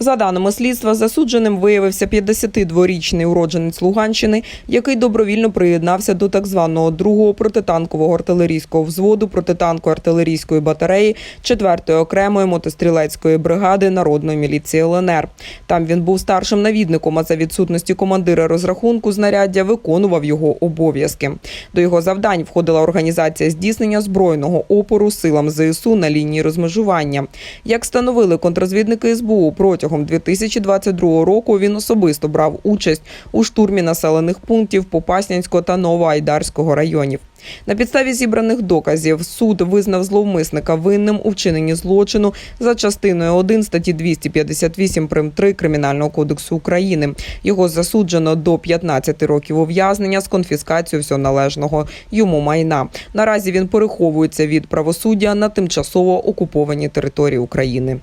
За даними слідства, засудженим виявився 52-річний уродженець Луганщини, який добровільно приєднався до так званого другого протитанкового артилерійського взводу протитанко-артилерійської батареї 4-ї окремої мотострілецької бригади народної міліції ЛНР. Там він був старшим навідником, а за відсутності командира розрахунку знаряддя виконував його обов'язки. До його завдань входила організація здійснення збройного опору силам ЗСУ на лінії розмежування. Як встановили контррозвідники СБУ, протягом 2022 року він особисто брав участь у штурмі населених пунктів Попаснянського та Новоайдарського районів. На підставі зібраних доказів суд визнав зловмисника винним у вчиненні злочину за частиною 1 статті 258 прим. 3 Кримінального кодексу України. Його засуджено до 15 років ув'язнення з конфіскацією всього належного йому майна. Наразі він переховується від правосуддя на тимчасово окупованій території України.